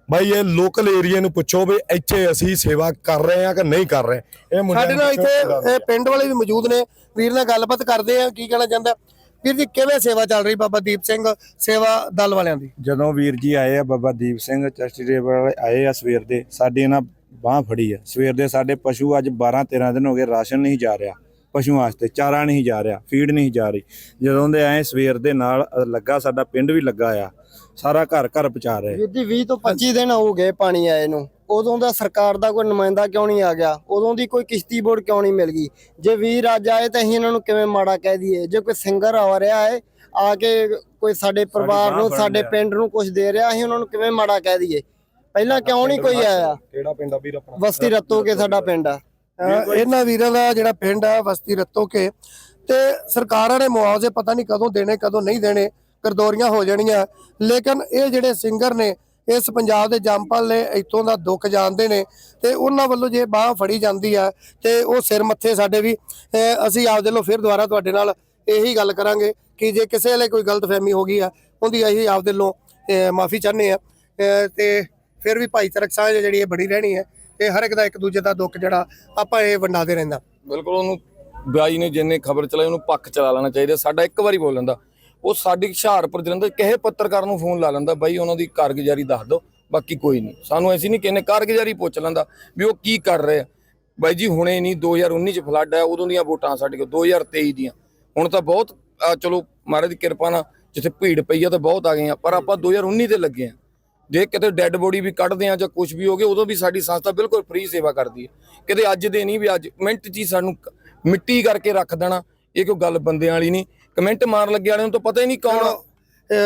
Speaker 2: ਬਾਈ ਇਹ ਲੋਕਲ ਏਰੀਏ ਨੂੰ ਪੁੱਛੋ ਵੀ ਇੱਥੇ ਅਸੀਂ ਸੇਵਾ ਕਰ ਰਹੇ ਆ ਕਿ ਨਹੀਂ ਕਰ ਰਹੇ? ਇਹ ਮੁੰਡਿਆਂ
Speaker 6: ਸਾਡੇ ਨਾਲ ਇੱਥੇ ਇਹ ਪਿੰਡ ਵਾਲੇ ਵੀ ਮੌਜੂਦ ਨੇ। ਵੀਰ ਨਾਲ ਗੱਲਬਾਤ ਕਰਦੇ ਆ ਕੀ ਕਹਿਣਾ ਚਾਹੁੰਦਾ? ਵੀਰ ਜੀ ਕਿਵੇਂ ਸੇਵਾ ਚੱਲ ਰਹੀ ਬਾਬਾ ਦੀਪ ਸਿੰਘ ਸੇਵਾ ਦਲ ਵਾਲਿਆਂ ਦੀ?
Speaker 7: ਜਦੋਂ ਵੀਰ ਜੀ ਆਏ ਆ ਬਾਬਾ ਦੀਪ ਸਿੰਘ ਚੈਸਟੀਰੇ ਵਾਲੇ ਆਏ ਆ ਸਵੇਰ ਦੇ ਸਾਡੀ ਇਹਨਾਂ ਬਾਹ ਫੜੀ ਆ। ਸਵੇਰ ਦੇ ਸਾਡੇ ਪਸ਼ੂ ਅੱਜ 12 13 ਦਿਨ ਹੋ ਗਏ ਰਾਸ਼ਨ ਨਹੀਂ ਜਾ ਰਿਹਾ ਪਸ਼ੂਆਂ ਵਾਸਤੇ ਚਾਰਾ ਨਹੀਂ ਜਾ ਰਿਹਾ ਫੀਡ ਨਹੀਂ ਜਾ ਰਹੀ। ਜਦੋਂ ਦੇ ਆਏ ਸਵੇਰ ਦੇ ਨਾਲ ਲੱਗਾ ਸਾਡਾ ਪਿੰਡ ਵੀ ਲੱਗਾ ਆ ਸਾਰਾ ਘਰ ਘਰ ਪਹੁੰਚਾ ਰਹੇ।
Speaker 8: ਵੀਰ ਜੀ 20 ਤੋਂ 25 ਦਿਨ ਹੋ ਗਏ ਪਾਣੀ ਆਏ ਨੂੰ। ਉਦੋਂ ਦਾ ਸਰਕਾਰ ਦਾ ਕੋਈ ਨੁਮਾਇੰਦਾ ਕਿਉਂ ਨਹੀਂ ਆ ਗਿਆ? ਉਦੋਂ ਦੀ ਕੋਈ ਕਿਸ਼ਤੀ ਬੋਰਡ ਕਿਉਂ ਨਹੀਂ ਮਿਲ ਗਈ? ਜੇ ਵੀਰ ਅੱਜ ਆਏ ਤਾਂ ਅਸੀਂ ਇਹਨਾਂ ਨੂੰ ਕਿਵੇਂ ਮਾੜਾ ਕਹਿ ਦਈਏ? ਜੇ ਕੋਈ ਸਿੰਗਰ ਆ ਰਿਹਾ ਹੈ ਆ ਕੇ ਕੋਈ ਸਾਡੇ ਪਰਿਵਾਰ ਨੂੰ ਸਾਡੇ। ਪਿੰਡ ਨੂੰ ਕੁਝ ਦੇ ਰਿਹਾ ਅਸੀਂ ਉਹਨਾਂ ਨੂੰ ਕਿਵੇਂ ਮਾੜਾ ਕਹਿ ਦਈਏ? ਪਹਿਲਾਂ ਕਿਉਂ ਨਹੀਂ ਕੋਈ ਆਇਆ?
Speaker 2: ਕਿਹੜਾ ਪਿੰਡ ਆ ਵੀਰ ਆਪਣਾ?
Speaker 8: ਬਸਤੀ ਰੱਤੋ ਕੇ ਸਾਡਾ ਪਿੰਡ ਆ।
Speaker 6: ਇਹਨਾਂ ਵੀਰਾਂ ਦਾ ਜਿਹੜਾ ਪਿੰਡ ਆ ਵਸਤੀ ਰੱਤੋ ਕੇ ਤੇ ਸਰਕਾਰਾਂ ਨੇ ਮੁਆਵਜ਼ੇ ਪਤਾ ਨਹੀਂ ਕਦੋਂ ਦੇਣੇ ਕਦੋਂ ਨਹੀਂ ਦੇਣੇ ਗਰਦੌਰੀਆਂ ਹੋ ਜਾਣੀਆਂ। ਲੇਕਿਨ ਇਹ ਜਿਹੜੇ ਸਿੰਗਰ ਨੇ ਇਸ ਪੰਜਾਬ ਦੇ ਜੰਪਲ ਨੇ ਇੱਥੋਂ ਦਾ ਦੁੱਖ ਜਾਣਦੇ ਨੇ ਤੇ ਉਹਨਾਂ ਵੱਲੋਂ ਜੇ ਬਾਹ ਫੜੀ ਜਾਂਦੀ ਆ ਤੇ ਉਹ ਸਿਰ ਮੱਥੇ ਸਾਡੇ ਵੀ, ਅਹ, ਅਸੀਂ ਆਪਦੇ ਵੱਲੋਂ ਫਿਰ ਦੁਬਾਰਾ ਤੁਹਾਡੇ ਨਾਲ ਇਹੀ ਗੱਲ ਕਰਾਂਗੇ ਕਿ ਜੇ ਕਿਸੇ ਵੇਲੇ ਕੋਈ ਗਲਤਫਹਿਮੀ ਹੋ ਗਈ ਆ, ਉਹਦੀ ਅਸੀਂ ਆਪਦੇ ਵੱਲੋਂ ਮਾਫੀ ਚਾਹੁੰਦੇ ਆ, ਅਹ, ਤੇ ਫਿਰ ਵੀ ਭਾਈਚਾਰਕ ਸਾਂਝ ਜਿਹੜੀ ਇਹ ਬੜੀ ਰਹਿਣੀ ਹੈ ਤੇ ਹਰ ਇੱਕ ਦਾ ਇੱਕ ਦੂਜੇ ਦਾ ਦੁੱਖ ਜਿਹੜਾ ਆਪਾਂ ਇਹ ਵੰਡਾਦੇ ਰਹਿੰਦਾ
Speaker 3: ਬਿਲਕੁਲ ਉਹਨੂੰ ਬਾਈ ਨੇ ਜਿੰਨੇ ਖਬਰ ਚਲਾਈ ਉਹਨੂੰ ਪੱਖ ਚਲਾ ਲੈਣਾ ਚਾਹੀਦਾ, ਸਾਡਾ ਇੱਕ ਵਾਰੀ ਬੋਲ ਲੈਂਦਾ ਉਹ ਸਾਡੀ ਹੁਸ਼ਿਆਰਪੁਰ ਜਲੰਧਰ ਕਿਸੇ ਪੱਤਰਕਾਰ ਨੂੰ ਫੋਨ ਲਾ ਲੈਂਦਾ, ਬਾਈ, ਉਹਨਾਂ ਦੀ ਕਾਰਗੁਜ਼ਾਰੀ ਦੱਸ ਦਿਓ, ਬਾਕੀ ਕੋਈ ਨਹੀਂ। ਸਾਨੂੰ ਐਸੀ ਨਹੀਂ ਕਿਨੇ ਕਾਰਗੁਜ਼ਾਰੀ ਪੁੱਛ ਲੈਂਦਾ ਵੀ ਉਹ ਕੀ ਕਰ ਰਹੇ ਆ। ਬਾਈ ਜੀ, ਹੁਣੇ ਨਹੀਂ 2019 ਚ ਫਲੱਡ ਆ ਉਦੋਂ ਦੀਆਂ ਵੋਟਾਂ ਸਾਡੇ ਕੋਲ 2023 ਦੀਆਂ। ਹੁਣ ਤਾਂ ਬਹੁਤ ਚਲੋ, ਮਹਾਰਾਜ ਦੀ ਕਿਰਪਾ ਨਾਲ ਜਿੱਥੇ ਭੀੜ ਪਈ ਆ, ਤਾਂ ਬਹੁਤ ਆ ਗਏ ਆ ਪਰ ਆਪਾਂ 2019 ਤੇ ਲੱਗੇ ਆ। ਜੇ ਕਿਤੇ ਡੈੱਡ ਬੋਡੀ ਵੀ ਕੱਢਦੇ ਆ ਜਾਂ ਕੁਝ ਵੀ ਹੋ ਗਿਆ, ਉਦੋਂ ਵੀ ਸਾਡੀ ਸੰਸਥਾ ਬਿਲਕੁਲ ਫ੍ਰੀ ਸੇਵਾ ਕਰਦੀ ਹੈ ਕਿਤੇ ਅੱਜ ਦੇ ਨਹੀਂ ਵੀ ਅੱਜ, ਮਿੰਟ 'ਚ ਹੀ ਸਾਨੂੰ ਮਿੱਟੀ ਕਰਕੇ ਰੱਖ ਦੇਣਾ, ਇਹ ਕੋਈ ਗੱਲ ਬੰਦਿਆਂ ਵਾਲੀ ਨਹੀਂ। ਕਮੈਂਟ ਮਾਰਨ ਲੱਗੇ ਵਾਲਿਆਂ ਨੂੰ ਤਾਂ ਪਤਾ ਹੀ ਨਹੀਂ ਕੌਣ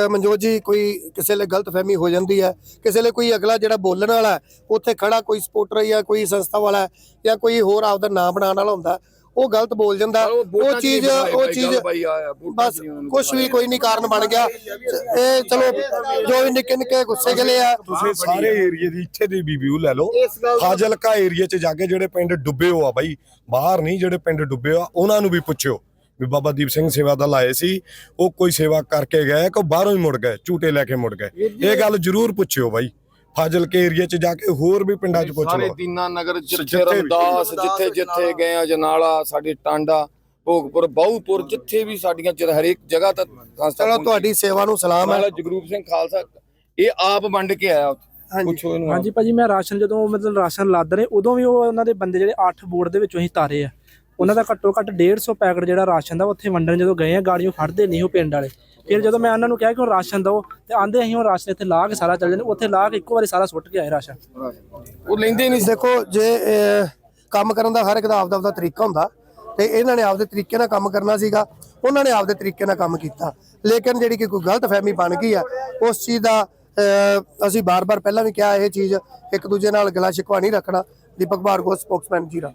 Speaker 6: ਮਨਜੋਤ ਜੀ ਕੋਈ ਕਿਸੇ ਲਈ ਗਲਤਫਹਿਮੀ ਹੋ ਜਾਂਦੀ ਹੈ ਕਿਸੇ ਲਈ ਕੋਈ ਅਗਲਾ ਜਿਹੜਾ ਬੋਲਣ ਵਾਲਾ ਹੈ, ਉੱਥੇ ਖੜਾ ਕੋਈ ਸਪੋਰਟਰ ਜਾਂ ਕੋਈ ਸੰਸਥਾ ਵਾਲਾ ਹੈ, ਜਾਂ ਕੋਈ ਹੋਰ ਆਪਦਾ ਨਾਮ ਬਣਾਉਣ ਵਾਲਾ ਹੁੰਦਾ ਉਹ ਗਲਤ ਬੋਲ ਜਾਂਦਾ। ਉਹ ਚੀਜ਼ ਉਹ ਚੀਜ਼ ਬਸ ਕੁਝ ਵੀ ਕੋਈ ਨਹੀਂ ਕਾਰਨ ਬਣ ਗਿਆ। ਇਹ ਚਲੋ ਜੋ ਵੀ ਨਿੱਕੇ ਨਿੱਕੇ ਗੁੱਸੇ ਗਲੇ ਆ।
Speaker 2: ਤੁਸੀਂ ਸਾਰੇ ਏਰੀਏ ਦੀ ਇੱਥੇ ਦੀ ਵੀ ਵਿਊ ਲੈ ਲਓ। ਫਾਜ਼ਿਲਕਾ ਏਰੀਏ 'ਚ ਜਾ ਕੇ ਜਿਹੜੇ ਪਿੰਡ ਡੁੱਬੇ ਹੋ ਆ ਬਾਈ ਬਾਹਰ ਨਹੀਂ ਜਿਹੜੇ ਪਿੰਡ ਡੁੱਬੇ ਆ ਉਹਨਾਂ ਨੂੰ ਵੀ ਪੁੱਛਿਓ। ਵੀ ਬਾਬਾ ਦੀਪ ਸਿੰਘ ਸੇਵਾ ਦਲ ਆਏ ਸੀ ਉਹ ਕੋਈ ਸੇਵਾ ਕਰਕੇ ਗਏ ਕਿ ਬਾਹਰੋਂ ਹੀ ਮੁੜ ਗਏ ਝੂਟੇ ਲੈ ਕੇ ਮੁੜ ਗਏ। ਇਹ ਗੱਲ ਜ਼ਰੂਰ ਪੁੱਛਿਓ ਬਾਈ ਫਾਜ਼ਿਲਕੇ ਏਰੀਏ 'ਚ ਜਾ ਕੇ ਹੋਰ ਵੀ ਪਿੰਡਾਂ 'ਚ ਪੁੱਛ
Speaker 3: ਸਾਰੇ ਦੀਨਾ ਨਗਰ ਜਿੱਥੇ। ਰਮਦਾਸ ਜਿੱਥੇ ਜਿੱਥੇ ਗਏ ਆ ਜਨਾਲਾ ਸਾਡੇ ਟਾਂਡਾ ਭੋਗਪੁਰ ਬਾਹੂਪੁਰ ਜਿੱਥੇ ਵੀ ਸਾਡੀਆਂ ਜਦ ਹਰੇਕ ਜਗ੍ਹਾ ਤੇ
Speaker 6: ਚਲੋ ਤੁਹਾਡੀ ਸੇਵਾ ਨੂੰ ਸਲਾਮ ਹੈ।
Speaker 3: ਜਗਰੂਪ ਸਿੰਘ ਖਾਲਸਾ ਇਹ ਆਪ ਵੰਡ ਕੇ ਆਇਆ
Speaker 6: ਹਾਂਜੀ।
Speaker 9: ਹਾਂਜੀ ਭਾਜੀ ਮੈਂ ਰਾਸ਼ਨ ਜਦੋਂ ਮਤਲਬ ਰਾਸ਼ਨ ਲੱਦ ਰਹੇ ਉਦੋਂ ਵੀ ਉਹ ਉਹਨਾਂ ਦੇ ਬੰਦੇ ਜਿਹੜੇ 8 ਬੋਰਡ ਦੇ ਵਿੱਚੋਂ ਹੀ ਤਾਰੇ ਆ। ਉਹਨਾਂ ਦਾ ਘੱਟੋ ਘੱਟ 150 ਪੈਕਟ ਜਿਹੜਾ ਰਾਸ਼ਨ ਦਾ ਉੱਥੇ ਵੰਡਣ ਜਦੋਂ ਗਏ ਆ ਗਾੜੀਆਂ ਖੜਦੇ ਨਹੀਂ ਉਹ ਪਿੰਡ ਵਾਲੇ। ਫਿਰ ਜਦੋਂ ਮੈਂ ਉਹਨਾਂ ਨੂੰ ਕਿਹਾ ਕਿ ਉਹ ਰਾਸ਼ਨ ਦਿਓ ਤੇ ਆਂਦੇ ਅਸੀਂ ਉਹ ਰਾਸ਼ਨ ਇੱਥੇ ਲਾ ਕੇ ਸਾਰਾ ਚੱਲ ਜਾਂਦੇ ਉੱਥੇ ਲਾ ਕੇ ਇੱਕੋ ਵਾਰੀ ਸਾਰਾ ਸੁੱਟ ਕੇ ਆਏ ਰਾਸ਼ਨ।
Speaker 3: ਉਹ ਲੈਂਦੇ ਨਹੀਂ
Speaker 6: ਦੇਖੋ ਜੇ ਕੰਮ ਕਰਨ ਦਾ ਹਰ ਇੱਕ ਦਾ ਆਪਦਾ ਆਪਦਾ ਤਰੀਕਾ ਹੁੰਦਾ ਤੇ ਇਹਨਾਂ ਨੇ ਆਪਦੇ ਤਰੀਕੇ ਨਾਲ ਕੰਮ ਕਰਨਾ ਸੀਗਾ ਉਹਨਾਂ ਨੇ ਆਪਦੇ ਤਰੀਕੇ ਨਾਲ ਕੰਮ ਕੀਤਾ। ਲੇਕਿਨ ਜਿਹੜੀ ਕਿ ਕੋਈ ਗਲਤਫਹਿਮੀ ਬਣ ਗਈ ਆ ਉਸ ਚੀਜ਼ ਦਾ ਅਸੀਂ ਬਾਰ-ਬਾਰ ਪਹਿਲਾਂ ਵੀ ਕਿਹਾ ਇਹ ਚੀਜ਼ ਇੱਕ ਦੂਜੇ ਨਾਲ ਗਲਾ ਸ਼ਿਕਵਾ ਨਹੀਂ ਰੱਖਣਾ। ਦੀਪਕ ਭਾਰਗੋ ਸਪੋਕਸਮੈਨ ਜੀਰਾ।